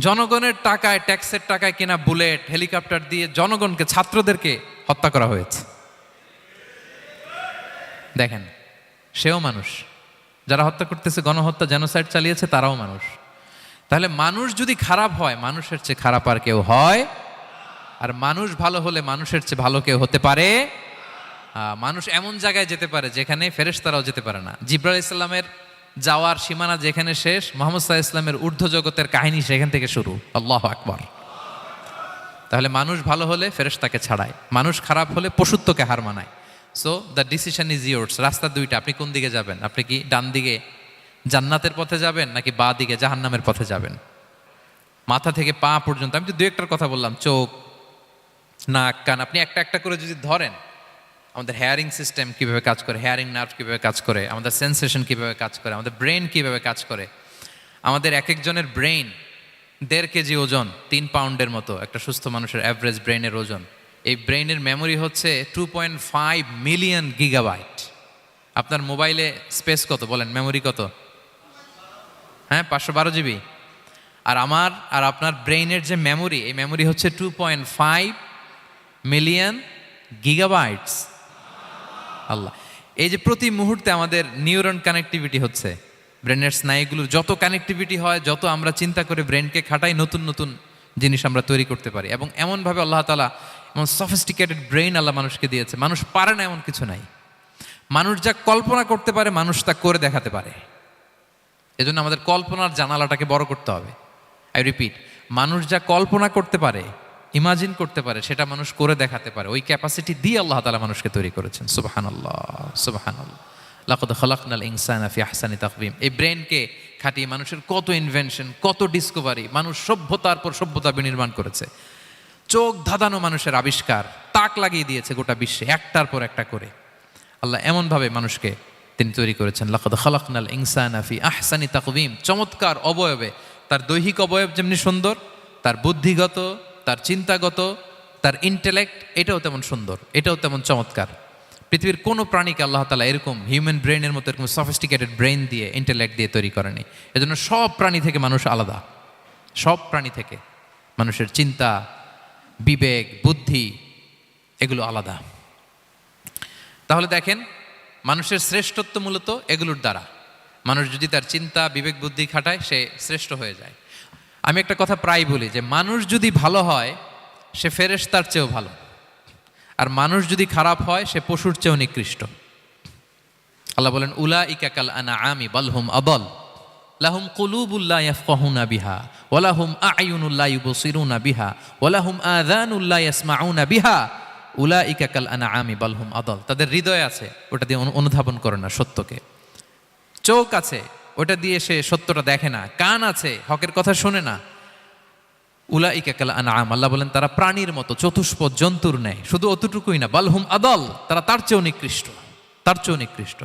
জনগণের টাকায়, ট্যাক্সের টাকায় কেনা বুলেট, হেলিকপ্টার দিয়ে জনগণকে, ছাত্রদেরকে হত্যা করা হয়েছে। দেখেন, সেও মানুষ। যারা হত্যা করতেছে, গণহত্যা জেনোসাইড চালিয়েছে, তারাও মানুষ। তাহলে মানুষ যদি খারাপ হয়, মানুষের চেয়ে খারাপ আর কেউ হয়? আর মানুষ ভালো হলে মানুষের চেয়ে ভালো কেউ হতে পারে? মানুষ এমন জায়গায় যেতে পারে যেখানে ফেরেশতারাও যেতে পারে না। জিব্রাল ইসলামের যাওয়ার সীমানা যেখানে শেষ, মোহাম্মদ সাহা ইসলামের ঊর্ধ্ব জগতের কাহিনী সেখান থেকে শুরু। আল্লাহ আকবর। তাহলে মানুষ ভালো হলে ফেরেশতাকে ছাড়ায়, মানুষ খারাপ হলে পশুত্বকে হার মানায়। So the decision is yours রাস্তা দুইটা, আপনি কোন দিকে যাবেন? আপনি কি ডান দিকে জান্নাতের পথে যাবেন, নাকি বা দিকে জাহান্নামের পথে যাবেন? মাথা থেকে পা পর্যন্ত, আমি তো দু একটার কথা বললাম, চোখ, নাক, কান, আপনি একটা একটা করে যদি ধরেন আমাদের হেয়ারিং সিস্টেম কীভাবে কাজ করে হেয়ারিং নার্ভ কীভাবে কাজ করে, আমাদের সেন্সেশন কীভাবে কাজ করে, আমাদের ব্রেন কীভাবে কাজ করে। আমাদের এক একজনের ব্রেন দেড় কেজি ওজন, তিন পাউন্ডের মতো, একটা সুস্থ মানুষের অ্যাভারেজ ব্রেনের ওজন। এই ব্রেনের মেমোরি হচ্ছে two point five million gigabyte আপনার মোবাইলে স্পেস কত? বলেন মেমোরি কত? হ্যাঁ পাঁচশো বারো জিবি। আর আমার আর আপনার ব্রেইনের যে মেমোরি এই মেমোরি হচ্ছে two point five million gigabytes আল্লাহ। এই যে প্রতি মুহূর্তে আমাদের নিউরন কানেক্টিভিটি হচ্ছে, ব্রেনের স্নায়ুগুলোর যত কানেক্টিভিটি হয়, যত আমরা চিন্তা করে ব্রেনকে খাটাই, নতুন নতুন জিনিস আমরা তৈরি করতে পারি। এবং এমনভাবে আল্লাহ তালা এমন সফিস্টিকেটেড ব্রেইন আল্লাহ মানুষকে দিয়েছে। মানুষ পারে না এমন কিছু নাই। মানুষ যা কল্পনা করতে পারে, মানুষ তা করে দেখাতে পারে। এজন্য আমাদের কল্পনার জানালাটাকে বড় করতে হবে। আই রিপিট মানুষ যা কল্পনা করতে পারে ইমাজিন করতে পারে, সেটা মানুষ করে দেখাতে পারে। ওই ক্যাপাসিটি দিয়ে আল্লাহ তালা মানুষকে তৈরি করেছেন। সুবাহান আল্লাহ সুবাহান আল্লাহ লাকদ ইনসান ফি আহসানি তাকবিম এই ব্রেনকে খাটিয়ে মানুষের কত ইনভেনশন কত ডিসকভারি মানুষ সভ্যতার পর সভ্যতা বিনির্মাণ করেছে। চোখ ধাঁধানো মানুষের আবিষ্কার, তাক লাগিয়ে দিয়েছে গোটা বিশ্বে, একটার পর একটা করে। আল্লাহ এমনভাবে মানুষকে তিনি তৈরি করেছেন। লাকদ খালাকনাল ইনসান ফি আহসানি তাকবিম চমৎকার অবয়বে। তার দৈহিক অবয়ব যেমনি সুন্দর, তার বুদ্ধিগত তার চিন্তাগত, তার ইন্টেলেক্ট এটাও তেমন সুন্দর, এটাও তেমন চমৎকার। পৃথিবীর কোনো প্রাণীকে আল্লাহ তালা এরকম হিউম্যান ব্রেনের মতো এরকম সফিস্টিকেটেড ব্রেন দিয়ে ইন্টেলেক্ট দিয়ে তৈরি করেনি। এজন্য সব প্রাণী থেকে মানুষ আলাদা। সব প্রাণী থেকে মানুষের চিন্তা, বিবেক, বুদ্ধি, এগুলো আলাদা। তাহলে দেখেন, মানুষের শ্রেষ্ঠত্ব মূলত এগুলোর দ্বারা। মানুষ যদি তার চিন্তা, বিবেক, বুদ্ধি খাটায়, সে শ্রেষ্ঠ হয়ে যায়। আমি একটা কথা প্রায় বলি যে মানুষ যদি ভালো হয়, সে ফেরেশ তার চেয়েও ভালো। আর মানুষ যদি খারাপ হয়, সে পশুর চেয়েও নিকৃষ্ট। আল্লাহ বলেন উলা ইকাকাল আনা আমি বালহুম আবল লাহুম কুলুবুল্লাহ ইয়াফকাহুনা বিহা ওয়ালাহুম আয়ুনুল্লাহ ইউবসিরুনা বিহা ওয়ালাহুম আযানুল্লাহ ইয়াসমাউনা বিহা। উলা ইকাকাল আনা আমি বালহুম আদল। তাদের হৃদয় আছে, ওটা দিয়ে অনুধাবন করে না সত্যকে। চোখ আছে ওটা দিয়ে সে সত্যটা দেখে না। কান আছে, হকের কথা শোনে না। উলা ইকাকাল আনাম আল্লাহ বলেন, তারা প্রাণীর মতো, চতুষ্পদ, জন্তুর নেয় শুধু অতটুকুই না, বালহুম আদল, তারা তার চেয়েও নিকৃষ্ট, তার চেয়েও নিকৃষ্ট।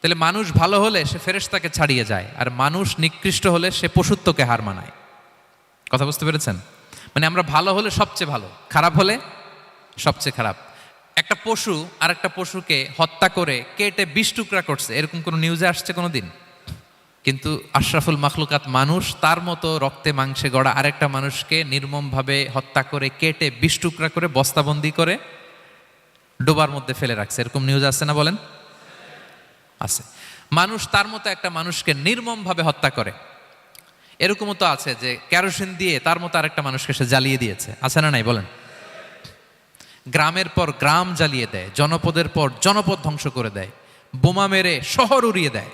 তাহলে মানুষ ভালো হলে সে ফেরেশতাকে ছাড়িয়ে যায়, আর মানুষ নিকৃষ্ট হলে সে পশুত্বকে হার মানায়। কথা বুঝতে পেরেছেন? মানে আমরা ভালো হলে সবচেয়ে ভালো, খারাপ হলে সবচেয়ে খারাপ। একটা পশু আর একটা পশুকে হত্যা করে কেটে বিষ টুকরা করছে, এরকম কোনো নিউজে আসছে কোনো দিন কিন্তু আশরাফুল মাখলুকাত মানুষ তার মতো রক্তে মাংসে গড়া আরেকটা মানুষকে নির্মমভাবে হত্যা করে, কেটে বিষ টুকরা করে, বস্তাবন্দি করে ডোবার মধ্যে ফেলে রাখছে। এরকম নিউজ আছে না বলেন? আছে। মানুষ তার মতো একটা মানুষকে নির্মমভাবে হত্যা করে। এরকমও তো আছে যে কেরোসিন দিয়ে তার মতো আরেকটা মানুষকে সে জ্বালিয়ে দিয়েছে। আছে না নাই বলেন? গ্রামের পর গ্রাম জ্বালিয়ে দেয়, জনপদের পর জনপদ ধ্বংস করে দেয়, বোমা মেরে শহর উড়িয়ে দেয়।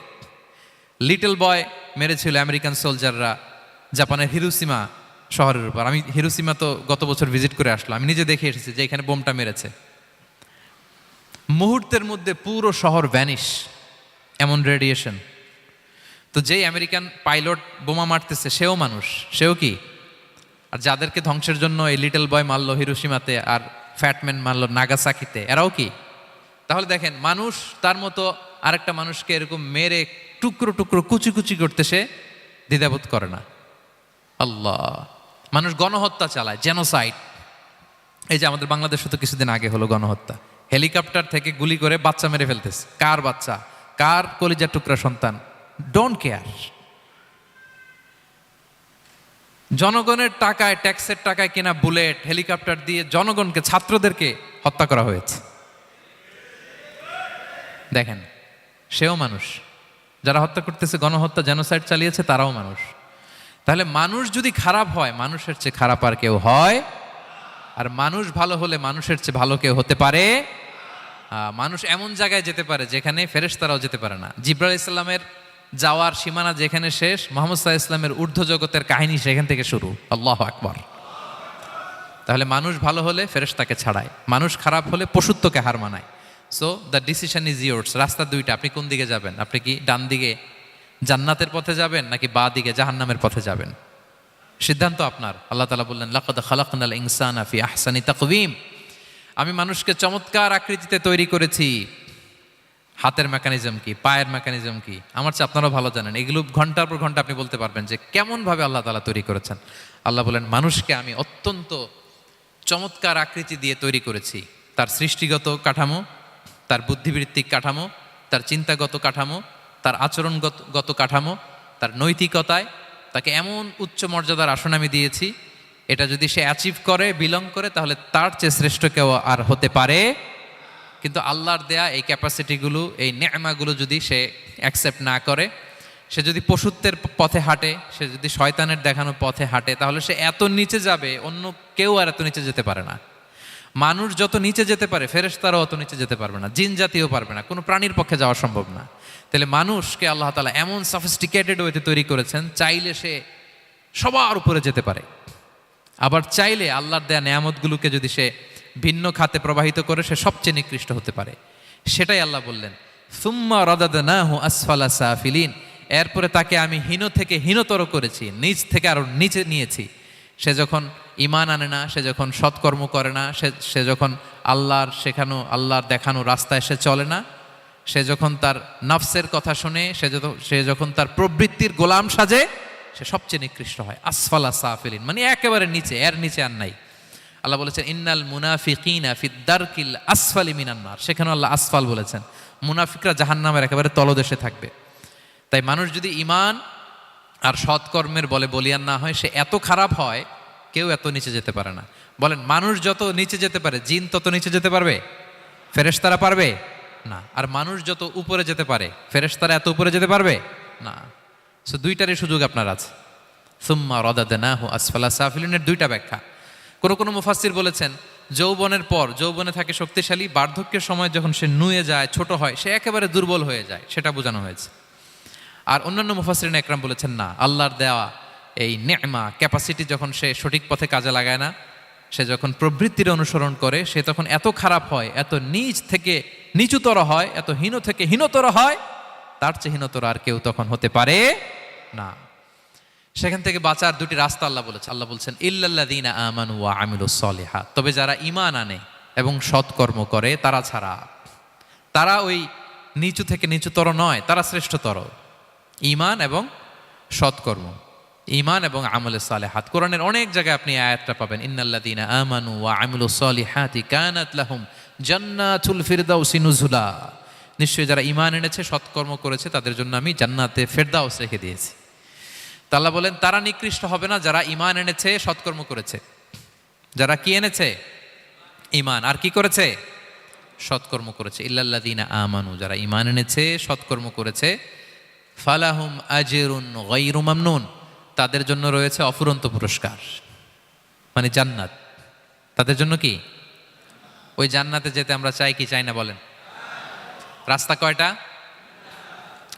লিটল বয় মেরেছিল আমেরিকান সোলজাররা জাপানের হিরুসীমা শহরের উপর। আমি হিরুসীমা তো গত বছর ভিজিট করে আসলাম। আমি নিজে দেখে এসেছি যে এখানে বোমটা মেরেছে। মুহূর্তের মধ্যে পুরো শহর ভ্যানিশ এমন রেডিয়েশন তো যেই আমেরিকান পাইলট বোমা মারতেছে, সেও মানুষ, সেও কি? আর যাদেরকে ধ্বংসের জন্য এই লিটল বয় মারলো হিরোসীমাতে আর ফ্যাটম্যান মারলো নাগাসাকিতে এরাও কি? তাহলে দেখেন, মানুষ তার মতো আরেকটা মানুষকে এরকম মেরে টুকরো টুকরো কুচি কুচি করতে সে দ্বিধাবোধ করে না। আল্লাহ। মানুষ গণহত্যা চালায় জেনোসাইড এই যে আমাদের বাংলাদেশে তো কিছুদিন আগে হলো গণহত্যা। হেলিকপ্টার থেকে গুলি করে বাচ্চা মেরে ফেলতেছে। কার বাচ্চা? কার কলিজার টুকরা সন্তান? ডোন্ট কেয়ার জনগণের টাকায়, ট্যাক্সের টাকায় কেনা বুলেট, হেলিকপ্টার দিয়ে জনগণকে, ছাত্রদেরকে হত্যা করা হয়েছে। দেখেন, সেও মানুষ। যারা হত্যা করতেছে, গণহত্যা জেনোসাইড চালিয়েছে, তারাও মানুষ। তাহলে মানুষ যদি খারাপ হয়, মানুষের চেয়ে খারাপ আর কেউ হয়? আর মানুষ ভালো হলে মানুষের চেয়ে ভালো কেউ হতে পারে? মানুষ এমন জায়গায় যেতে পারে যেখানে ফেরেশতারাও যেতে পারে না। জিব্রাল ইসলামের যাওয়ার সীমানা যেখানে শেষ, মোহাম্মদ সাহা ইসলামের ঊর্ধ্ব জগতের কাহিনী সেখান থেকে শুরু। আল্লাহ আকবর। তাহলে মানুষ ভালো হলে ফেরেশতাকে ছাড়ায়। মানুষ খারাপ হলে পশুত্বকে হার মানায়। So the decision is yours রাস্তা দুইটা, আপনি কোন দিকে যাবেন? আপনি কি ডান দিকে জান্নাতের পথে যাবেন, নাকি বা দিকে জাহান্নামের পথে যাবেন? সিদ্ধান্ত আপনার। আল্লাহ তালা বললেন, লাকদ খালাকনাল ইনসান আফি আহসানি তাকওয়িম। আমি মানুষকে চমৎকার আকৃতিতে তৈরি করেছি। হাতের মেকানিজম কি? পায়ের মেকানিজম কি? আমার চেয়ে আপনারাও ভালো জানেন। এগুলো ঘণ্টার পর ঘণ্টা আপনি বলতে পারবেন যে কেমনভাবে আল্লাহ তালা তৈরি করেছেন। আল্লাহ বলেন মানুষকে আমি অত্যন্ত চমৎকার আকৃতি দিয়ে তৈরি করেছি। তার সৃষ্টিগত কাঠামো তার বুদ্ধিবৃত্তিক কাঠামো, তার চিন্তাগত কাঠামো, তার আচরণগত গত কাঠামো, তার নৈতিকতায় তাকে এমন উচ্চ মর্যাদার আসন আমি দিয়েছি, এটা যদি সে অ্যাচিভ করে বিলং করে, তাহলে তার চেয়ে শ্রেষ্ঠ কেউ আর হতে পারে। কিন্তু আল্লাহর দেয়া এই ক্যাপাসিটিগুলো এই ন্যামাগুলো যদি সে অ্যাকসেপ্ট না করে, সে যদি পশুত্বের পথে হাঁটে, সে যদি শয়তানের দেখানো পথে হাঁটে, তাহলে সে এত নিচে যাবে, অন্য কেউ আর এত নিচে যেতে পারে না। মানুষ যত নিচে যেতে পারে, ফেরেশতারাও অত নিচে যেতে পারবে না, জিন জাতীয় পারবে না, কোনো প্রাণীর পক্ষে যাওয়া সম্ভব না। তাহলে মানুষকে আল্লাহ তালা এমন সফিস্টিকেটেড ওয়েতে তৈরি করেছেন, চাইলে সে সবার উপরে যেতে পারে। আবার চাইলে আল্লাহর দেয়া নেয়ামতগুলোকে যদি সে ভিন্ন খাতে প্রবাহিত করে, সে সবচেয়ে নিকৃষ্ট হতে পারে। সেটাই আল্লাহ বললেন, সুম্মা রদাদনাহু আসফালা সাফিলিন। এরপরে তাকে আমি হীন থেকে হীনতর করেছি নিচ থেকে আরও নিচে নিয়েছি। সে যখন ইমান আনে না, সে যখন সৎকর্ম করে না, সে সে যখন আল্লাহর শেখানো, আল্লাহর দেখানো রাস্তায় সে চলে না, সে যখন তার নফসের কথা শুনে, সে যত, সে যখন তার প্রবৃত্তির গোলাম সাজে, সে সবচেয়ে নিকৃষ্ট হয়। আসফালা সাফিলিন মানে একেবারে নিচে, এর নিচে আর নাই। আল্লাহ বলেছেন, ইন্নাল মুনাফিকিনা ফিদ্দারকিল আসফালি মিনান্নার সেখানে আল্লাহ আসফাল বলেছেন। মুনাফিকরা জাহান্নামের একেবারে তলদেশে থাকবে। তাই মানুষ যদি ইমান আর সৎকর্মের বলে বলিয়ান না হয়, সে এত খারাপ হয় কেউ এত নিচে যেতে পারে না। বলেন, মানুষ যত নিচে যেতে পারে, জিন তত নিচে যেতে পারবে? ফেরেশতারা পারবে? না। আর মানুষ যত উপরে যেতে পারে, ফেরেশতারা এত উপরে যেতে পারবে? না। সো দুইটারই সুযোগ আপনার আছে। সুম্মা রদাদানাহু আসফালা সাফিলিনের দুইটা ব্যাখ্যা। কোন কোনো মুফাসসির বলেছেন, যৌবনের পর, যৌবনে থাকে শক্তিশালী, বার্ধক্যের সময় যখন সে নুয়ে যায়, ছোট হয়, সে একেবারে দুর্বল হয়ে যায়, সেটা বোঝানো হয়েছে। আর অন্যান্য মুফাসরিন একরাম বলেছেন, না, আল্লাহর দেওয়া এই নেমা ক্যাপাসিটি যখন সে সঠিক পথে কাজে লাগায় না, সে যখন প্রবৃত্তির অনুসরণ করে, সে তখন এত খারাপ হয়, এত নিচ থেকে নিচুতর হয়, এত হীন থেকে হীনতর হয়, তার চেয়ে হীনতর আর কেউ তখন হতে পারে না। সেখান থেকে বাঁচার দুটি রাস্তা আল্লাহ বলেছে। আল্লাহ বলছেন, ইল্লাল্লাযীনা আমানু ওয়া সলিহাত। তবে যারা ঈমান আনে এবং সৎকর্ম করে, তারা ছাড়া, তারা ওই নিচু থেকে নিচুতর নয়, তারা শ্রেষ্ঠতর। ঈমান এবং সৎকর্ম। ঈমান এবং আমলে সালেহাত। কোরআনের অনেক জায়গায় আপনি আয়াতটা পাবেন, ইন্নাল্লাযীনা আমানু ওয়া আমিলুস সলিহাতি কানাত লাহুম জান্নাতুল ফিরদাউসি নুজুলা। নিশ্চয়ই যারা ইমান এনেছে, সৎকর্ম করেছে, তাদের জন্য আমি জান্নাতে ফেরদাউস রেখে দিয়েছি। তা আল্লাহ বলেন, তারা নিকৃষ্ট হবে না যারা ইমান এনেছে, সৎকর্ম করেছে। যারা কি এনেছে? ইমান আর কি করেছে? সৎকর্ম করেছে। ইল্লাল্লাদিনা আমানু, যারা ইমান এনেছে, সৎকর্ম করেছে, ফালাহুম আজেরুন গৈরু মামনুন। তাদের জন্য রয়েছে অফুরন্ত পুরস্কার। মানে জান্নাত। তাদের জন্য কি? ওই জান্নাতে যেতে আমরা চাই কি চাই না বলেন। রাস্তা কয়টা?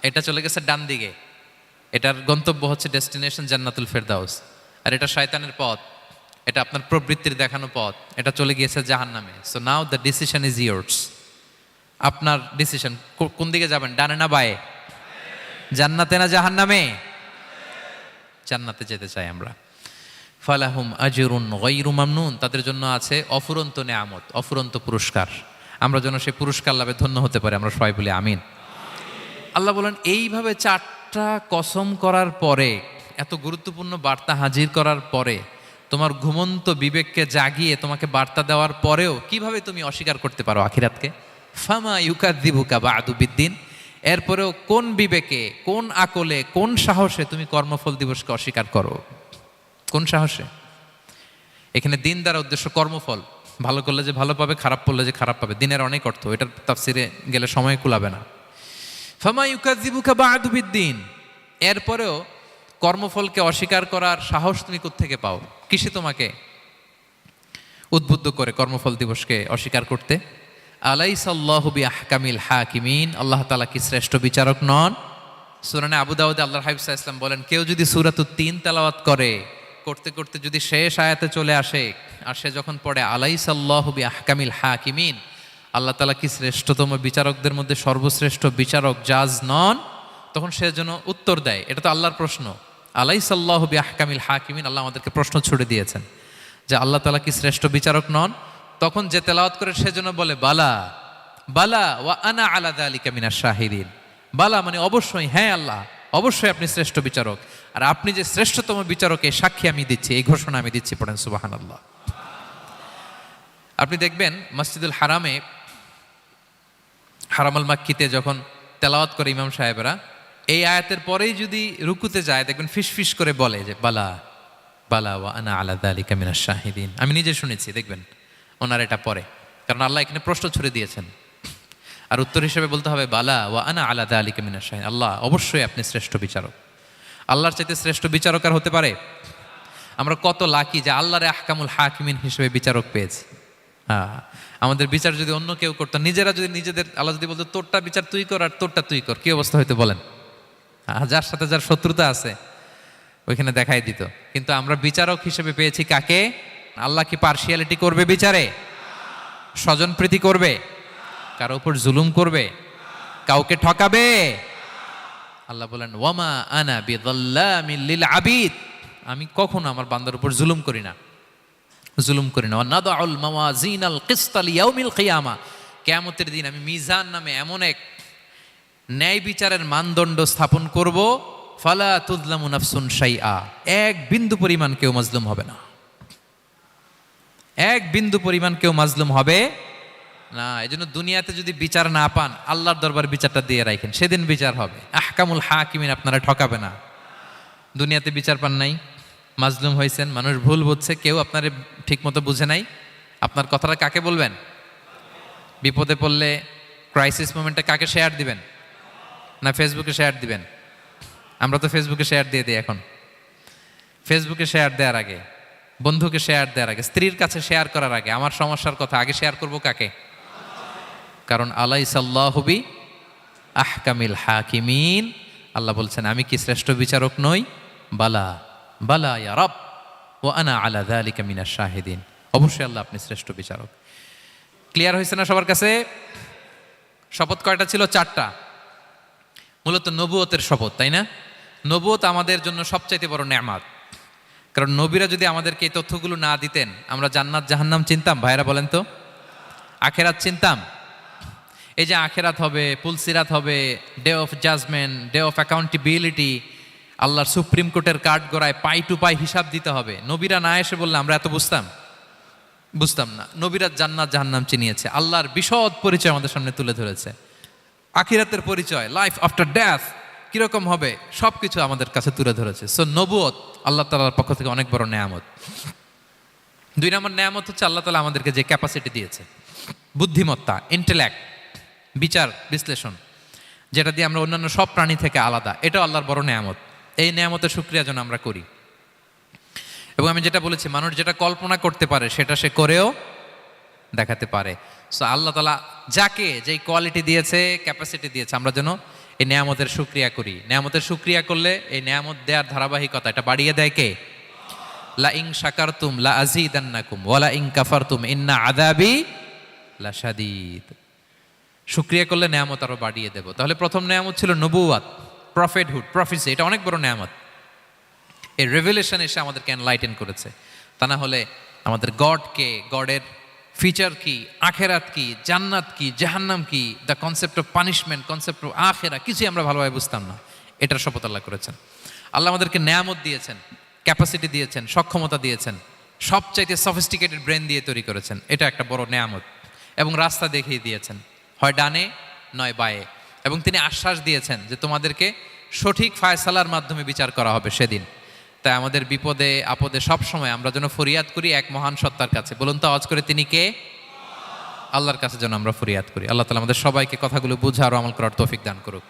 এটা চলে গেছে ডান দিকে। এটার গন্তব্য হচ্ছে ডেস্টিনেশন জান্নাতুল ফেরদাউস। আর এটা শয়তানের পথ। এটা আপনার প্রবৃত্তির দেখানো পথ। এটা চলে গিয়েছে জাহান নামে so now the decision is yours আপনার ডিসিশন কোন দিকে যাবেন? ডানে না বায়ে? জান্নাতে না জাহান নামে জান্নাতে যেতে চাই আমরা। ফালাহুম আজরুন গৈরু মামনুন, তাদের জন্য আছে অফুরন্ত নেয়ামত, অফুরন্ত পুরস্কার। আমরা যেন সেই পুরস্কার লাভে ধন্য হতে পারি, আমরা সবাই বলি আমিন। আল্লাহ বলেন, এইভাবে চারটা কসম করার পরে, এত গুরুত্বপূর্ণ বার্তা হাজির করার পরে, তোমার ঘুমন্ত বিবেককে জাগিয়ে তোমাকে বার্তা দেওয়ার পরেও কীভাবে তুমি অস্বীকার করতে পারো আখিরাতকে? ফামা ইউকাদিবুকা বা আদুবিদ্দিন এরপরেও কোন বিবেকে, কোন আকলে, কোন সাহসে তুমি কর্মফল দিবসকে অস্বীকার করো? কোন সাহসে? এখানে দিন দ্বারা উদ্দেশ্য কর্মফল। ভালো করলে যে ভালো পাবে, খারাপ করলে যে খারাপ পাবে। দিনের অনেক অর্থ, এটার তাফসিরে গেলে সময় কুলাবে না। ফামা বাদুবিদ্দিন এরপরেও কর্মফলকে অস্বীকার করার সাহস তুমি থেকে পাও? কিসে তোমাকে উদ্বুদ্ধ করে কর্মফল দিবসকে অস্বীকার করতে? আলাই সাল্লাহবি আহকামিল হাকিমিন। আল্লাহ তালা কি শ্রেষ্ঠ বিচারক নন? সুরানে আবু দাউদ আল্লাহ হাবিবসা ইসলাম বলেন, কেউ যদি সুরাতু তিন তেলাওয়াত করে, করতে করতে যদি শেষ আয়াতে চলে আসে, আর সে যখন পড়ে আলাই সাল্লাহবি আহকামিল হাকিমিন, আল্লাহ তালা কি শ্রেষ্ঠতম বিচারকদের মধ্যে সর্বশ্রেষ্ঠ বিচারক জাজ নন? তখন সে যেন উত্তর দেয়। এটা তো আল্লাহর প্রশ্ন। আলাই সাল্লাহবি আহকামিল হাকিমিন, আল্লাহ আমাদেরকে প্রশ্ন ছুড়ে দিয়েছেন যে আল্লাহ তালা কি শ্রেষ্ঠ বিচারক নন? তখন যে তেলাওয়াত করে সেজন্য বলে, বালা বালা ওয়া আনা আলাদা আলী কামিনা শাহিদিন। বালা মানে অবশ্যই হ্যাঁ আল্লাহ, অবশ্যই আপনি শ্রেষ্ঠ বিচারক। আর আপনি যে শ্রেষ্ঠতম বিচারকে সাক্ষী আমি দিচ্ছি, এই ঘোষণা আমি দিচ্ছি পড়েন সুবাহান আল্লাহ আপনি দেখবেন মসজিদুল হারামে, হারামাল মাক্কিতে যখন তেলাওয়াত করে ইমাম সাহেবরা, এই আয়াতের পরেই যদি রুকুতে যায়, দেখবেন ফিস ফিস করে বলে যে, বালা বালা ওয়া আনা আলাদা আলী কামিনা শাহিদিন। আমি নিজে শুনেছি, দেখবেন। ওনার এটা পরে। কারণ আল্লাহ এখানে প্রশ্ন ছুড়ে দিয়েছেন। আর উত্তর হিসেবে বলতে হবে বালা ওয়া আনা আলাদা আলী কামিনা শাহিদ আল্লাহ অবশ্যই আপনি শ্রেষ্ঠ বিচারক। আল্লাহর চাইতে শ্রেষ্ঠ বিচারক আর হতে পারে? আমরা কত লাকি যে আল্লাহরে আহকামুল হাকিমিন হিসেবে বিচারক পেয়েছি। হ্যাঁ আমাদের বিচার যদি অন্য কেউ করতো নিজেরা যদি নিজেদের আল্লাহ যদি বলতো তোরটা বিচার তুই কর আর তোরটা তুই কর। কি অবস্থা হয়তো বলেন? হ্যাঁ, যার সাথে যার শত্রুতা আছে ওইখানে দেখাই দিত। কিন্তু আমরা বিচারক হিসেবে পেয়েছি কাকে? আল্লাহ কি পার্সিয়ালিটি করবে বিচারে? স্বজন প্রীতি করবে? কারও উপর জুলুম করবে? কাউকে ঠকাবে? আল্লাহ বলেন, ওয়ামা আনা বিদাল্লামিল লিল আবিদ। আমি কখনো আমার বান্দার উপর জুলুম করি না। জুলুম করি না। মাওয়াজিন আল দিন আমি মিজান নামে এমন এক ন্যায় বিচারের মানদণ্ড স্থাপন করব, ফালা তুদলামু নাফসুন শাইআ। এক বিন্দু পরিমাণ কেউ মাজলুম হবে না। এক বিন্দু পরিমাণ কেউ মাজলুম হবে না। এই জন্য দুনিয়াতে যদি বিচার না পান, আল্লাহর দরবার বিচারটা দিয়ে রাখেন সেদিন বিচার হবে। আহকামুল হাকিমিন আপনারা ঠকাবে না। দুনিয়াতে বিচার পান নাই, মাজলুম হয়েছেন মানুষ ভুল বুঝছে, কেউ আপনার ঠিক মতো বুঝে নাই। আপনার কথাটা কাকে বলবেন? বিপদে পড়লে ক্রাইসিস মোমেন্টে কাকে শেয়ার দিবেন? না ফেসবুকে শেয়ার দিবেন? আমরা তো ফেসবুকে শেয়ার দিয়ে দিই এখন। ফেসবুকে শেয়ার দেওয়ার আগে। বন্ধুকে শেয়ার দেওয়ার আগে, স্ত্রীর কাছে শেয়ার করার আগে, আমার সমস্যার কথা আগে শেয়ার করব কাকে? কারণ আলাই সাল্লাহবি আহকামিল হাকিমিন। আল্লাহ বলছেন, আমি কি শ্রেষ্ঠ বিচারক নই? বালা বালা ইয়ারব ও আনা আলা দালিকা মিনা শাহিদিন। অবশ্যই আল্লাহ আপনি শ্রেষ্ঠ বিচারক। ক্লিয়ার হয়েছে না সবার কাছে? শপথ কয়টা ছিল? চারটা। মূলত নবুয়তের শপথ, তাই না? নবুয়ত আমাদের জন্য সবচাইতে বড় নেয়ামাত। কারণ নবীরা যদি আমাদেরকে এই তথ্যগুলো না দিতেন, আমরা জান্নাত জাহান্নাম চিনতাম। ভাইরা বলেন তো? আখেরাত চিনতাম। এই যে আখেরাত হবে, পুলসিরাত হবে day of judgement day of accountability আল্লাহর সুপ্রিম কোর্টের কাঠ গড়ায় পাই টু পাই হিসাব দিতে হবে। নবীরা না এসে বললে আমরা এত বুঝতাম? বুঝতাম না। নবীরা জান্নাত জাহান্নাম চিনিয়েছে। আল্লাহর বিশদ পরিচয় আমাদের সামনে তুলে ধরেছে। আখিরাতের পরিচয় লাইফ আফটার ডেথ কীরকম হবে? সব কিছু আমাদের কাছে তুলে ধরেছে। সো নবুয়ত আল্লাহ তালার পক্ষ থেকে অনেক বড় নেয়ামত। দুই নম্বর নেয়ামত হচ্ছে আল্লাহ তালা আমাদেরকে যে ক্যাপাসিটি দিয়েছে। বুদ্ধিমত্তা ইন্টেল্যাক্ট বিচার, বিশ্লেষণ, যেটা দিয়ে আমরা অন্যান্য সব প্রাণী থেকে আলাদা, এটাও আল্লাহর বড় নেয়ামত। এই নেয়ামতের সুক্রিয়া যেন আমরা করি। এবং আমি যেটা বলেছি, মানুষ যেটা কল্পনা করতে পারে, সেটা সে করেও দেখাতে পারে। সো আল্লাহ তালা যাকে যেই কোয়ালিটি দিয়েছে ক্যাপাসিটি দিয়েছে, আমরা যেন এই নেয়ামতের সুক্রিয়া করি। নেয়ামতের সুক্রিয়া করলে এই নেয়ামত দেওয়ার ধারাবাহিকতা এটা বাড়িয়ে দেয় কে? লা ইং শাকারতুম লা আজিদান্নাকুম ওয়ালা ইং কাফারতুম ইন্না আদাবি লা শাদীদ সুক্রিয়া করলে নেয়ামত আরও বাড়িয়ে দেব। তাহলে প্রথম নেয়ামত ছিল নবুয়াত প্রফেটহুড প্রফিসি এটা অনেক বড় নেয়ামত। এই রেভেলেশন এসে আমাদেরকে এনলাইটেন করেছে। তা না হলে আমাদের গডকে গডের ফিচার কি, আখেরাত কি, জান্নাত কি, জাহান্নাম কি the concept of punishment concept of আখেরা, কিছুই আমরা ভালোভাবে বুঝতাম না। এটার শপথ আল্লাহ করেছেন। আল্লাহ আমাদেরকে নেয়ামত দিয়েছেন ক্যাপাসিটি দিয়েছেন, সক্ষমতা দিয়েছেন, সবচাইতে সফিস্টিকেটেড ব্রেন দিয়ে তৈরি করেছেন। এটা একটা বড় নেয়ামত এবং রাস্তা দেখিয়ে দিয়েছেন। হয় ডানে, নয় বায়ে। এবং তিনি আশ্বাস দিয়েছেন যে তোমাদেরকে সঠিক ফায়সালার মাধ্যমে বিচার করা হবে সেদিন। তাই আমাদের বিপদে, আপদে সব সময় আমরা যেন ফরিয়াদ করি এক মহান সত্তার কাছে। বলুন তো আজ করে তিনি কে? আল্লাহর কাছে যেন আমরা ফরিয়াদ করি। আল্লাহ তালা আমাদের সবাইকে কথাগুলো বুঝা আরও আমল করার তৌফিক দান করুক।